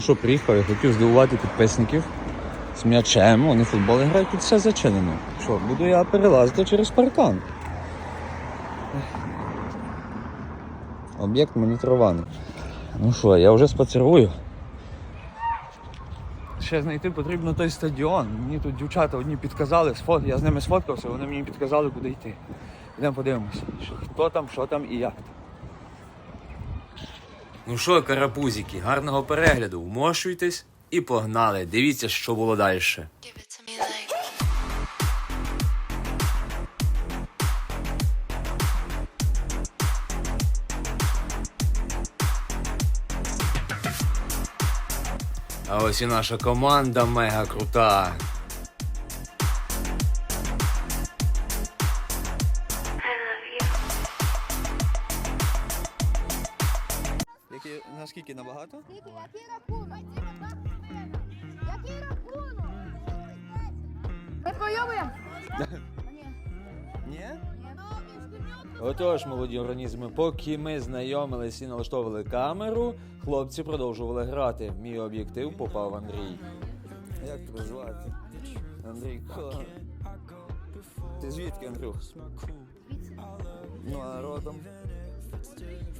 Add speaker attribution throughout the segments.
Speaker 1: Ну що, приїхав, я хотів здивувати підписників з м'ячем. Вони футбол грають, тут все зачинено. Що, буду я перелазити через паркан. Об'єкт моніторований. Ну що, я вже спацирую. Ще знайти потрібно той стадіон. Мені тут дівчата одні підказали, я з ними сфоткався, вони мені підказали, куди йти. Йдемо подивимося, хто там, що там і як там. Ну що, карапузики, гарного перегляду. Вмощуйтесь і погнали. Дивіться, що було далі. А ось і наша команда мега крута. Наскільки набагато?
Speaker 2: Скільки, який рахунок? Який рахунок? Ми пройовуємо? Ні.
Speaker 1: Отож, молоді організми, поки ми знайомились і налаштовували камеру, хлопці продовжували грати. Мій об'єктив попав в Андрій. Як тебе звати? Андрійко. Ти звідки, Андрюх? Ну, а родом?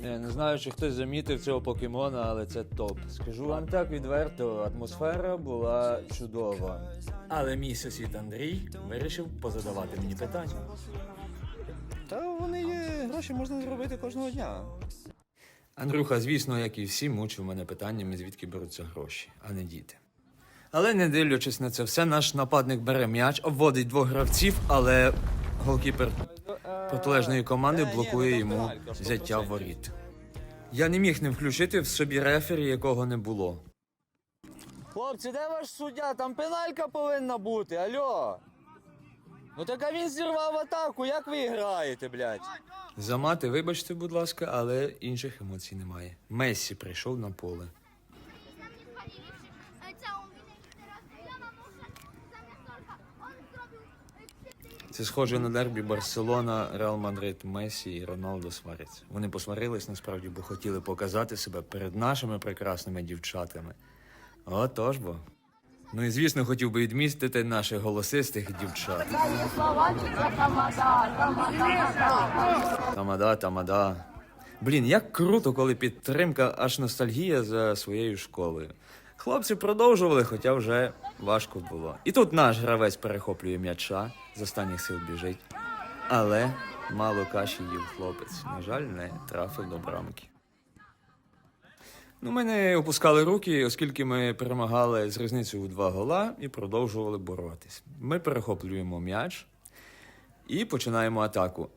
Speaker 1: Я не знаю, чи хтось замітив цього покемона, але це топ. Скажу вам так відверто, атмосфера була чудова. Але мій сусід Андрій вирішив позадавати мені питання. Та вони є, гроші можна зробити кожного дня. Андрюха, звісно, як і всі, мучив мене питаннями, звідки беруться гроші, а не діти. Але не дивлячись на це все, наш нападник бере м'яч, обводить двох гравців, але голкіпер протилежної команди блокує йому взяття воріт. Я не міг не включити в собі рефері, якого не було. Хлопці, де ваш суддя? Там пеналька повинна бути, альо. Ну так а він зірвав атаку, як ви граєте, блядь? За мати, вибачте, будь ласка, але інших емоцій немає. Мессі прийшов на поле. Це схоже на дербі Барселона, Реал Мадрид, Месі і Роналдо сваряться. Вони посварились насправді, бо хотіли показати себе перед нашими прекрасними дівчатами. Отож бо. Ну і звісно, хотів би відмістити наших голосистих дівчат. Тамада, тамада. Блін, як круто, коли підтримка аж ностальгія за своєю школою. Хлопці продовжували, хоча вже важко було. І тут наш гравець перехоплює м'яча, з останніх сил біжить. Але мало каші їв хлопець. На жаль, не трафив до брамки. Ну, ми не опускали руки, оскільки ми перемагали з різницею у два гола і продовжували боротись. Ми перехоплюємо м'яч і починаємо атаку.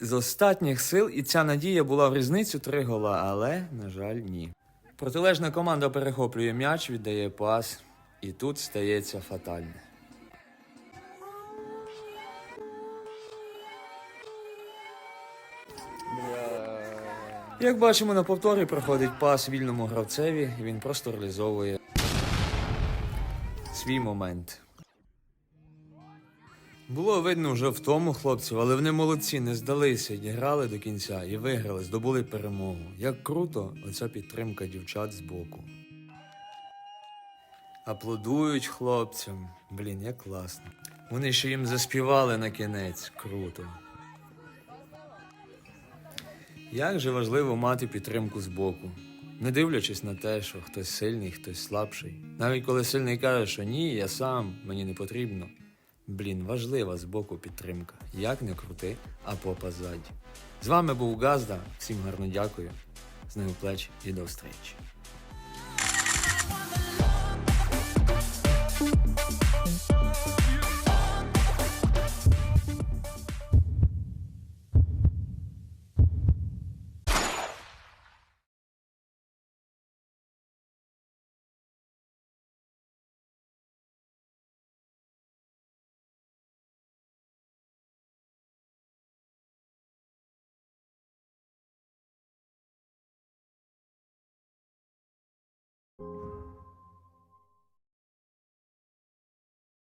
Speaker 1: З остатніх сил і ця надія була в різницю три гола, але, на жаль, ні. Протилежна команда перехоплює м'яч, віддає пас, і тут стається фатальне. Як бачимо на повторі, проходить пас вільному гравцеві, і він просто реалізовує свій момент. Було видно вже в тому хлопців, але вони молодці, не здалися, діграли до кінця і виграли, здобули перемогу. Як круто оця підтримка дівчат з боку. Аплодують хлопцям. Блін, як класно. Вони ще їм заспівали на кінець. Круто. Як же важливо мати підтримку з боку, не дивлячись на те, що хтось сильний, хтось слабший. Навіть коли сильний каже, що ні, я сам, мені не потрібно. Блін, важлива з боку підтримка. Як не крути, а попа ззаді. З вами був Газда. Всім гарно дякую. З плеч і до зустрічі.